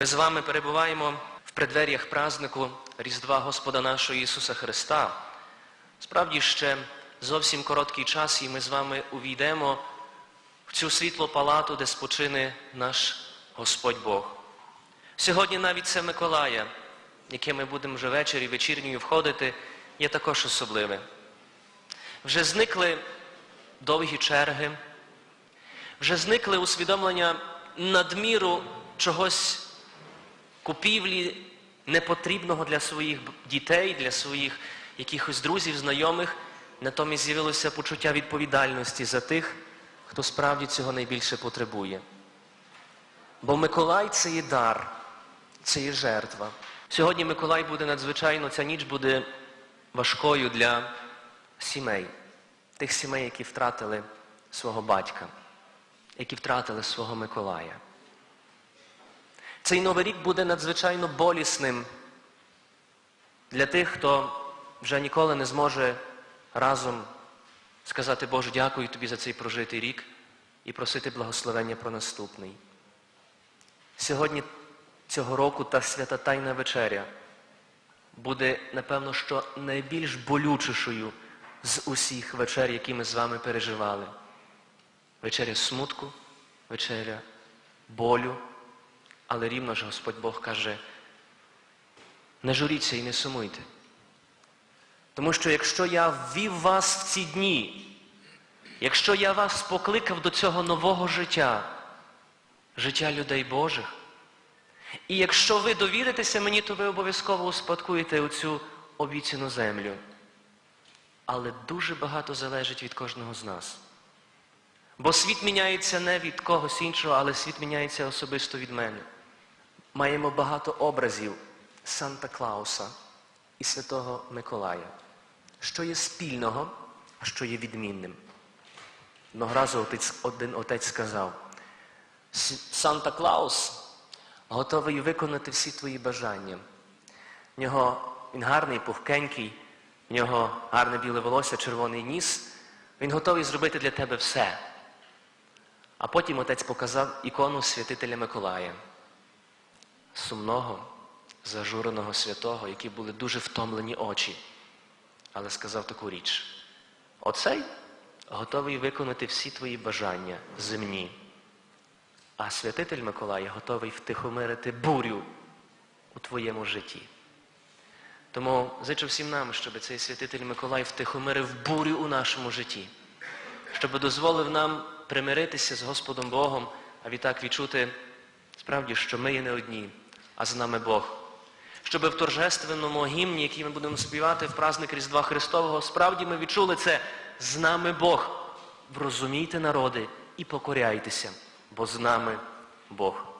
Ми з вами перебуваємо в преддверіях празнику Різдва Господа нашого Ісуса Христа. Справді ще зовсім короткий час, і ми з вами увійдемо в цю світлу палату, де спочине наш Господь Бог. Сьогодні навіть це Миколая, яке ми будемо вже ввечері, вечірньою входити, є також особливе. Вже зникли довгі черги, вже зникли усвідомлення надміру чогось купівлі непотрібного для своїх дітей, для своїх якихось друзів, знайомих. Натомість з'явилося почуття відповідальності за тих, хто справді цього найбільше потребує. Бо Миколай це є дар, це є жертва. Сьогодні Миколай буде надзвичайно, ця ніч буде важкою для сімей, тих сімей, які втратили свого батька, які втратили свого Миколая. Цей новий рік буде надзвичайно болісним для тих, хто вже ніколи не зможе разом сказати Боже, дякую тобі за цей прожитий рік і просити благословення про наступний. Сьогодні цього року та свята Тайна вечеря буде, напевно, що найбільш болючішою з усіх вечер, які ми з вами переживали. Вечеря смутку, вечеря болю, але рівно ж Господь Бог каже, не журіться і не сумуйте. Тому що якщо я ввів вас в ці дні, якщо я вас покликав до цього нового життя, життя людей Божих, і якщо ви довіритеся мені, то ви обов'язково успадкуєте оцю обіцяну землю. Але дуже багато залежить від кожного з нас. Бо світ міняється не від когось іншого, але світ міняється особисто від мене. Маємо багато образів Санта Клауса і Святого Миколая. Що є спільного, а що є відмінним. Одного разу один отець сказав, Санта Клаус готовий виконати всі твої бажання. В нього він гарний, пухкенький, в нього гарне біле волосся, червоний ніс. Він готовий зробити для тебе все. А потім отець показав ікону святителя Миколая, сумного, зажуреного святого, які були дуже втомлені очі. Але сказав таку річ. Оцей готовий виконати всі твої бажання земні. А святитель Миколая готовий втихомирити бурю у твоєму житті. Тому зичу всім нам, щоб цей святитель Миколай втихомирив бурю у нашому житті, щоб дозволив нам примиритися з Господом Богом, а відтак відчути справді, що ми є не одні, а з нами Бог. Щоб в торжественному гімні, який ми будемо співати в праздник Різдва Христового, справді ми відчули це з нами Бог. Врозумійте народи і покоряйтеся, бо з нами Бог.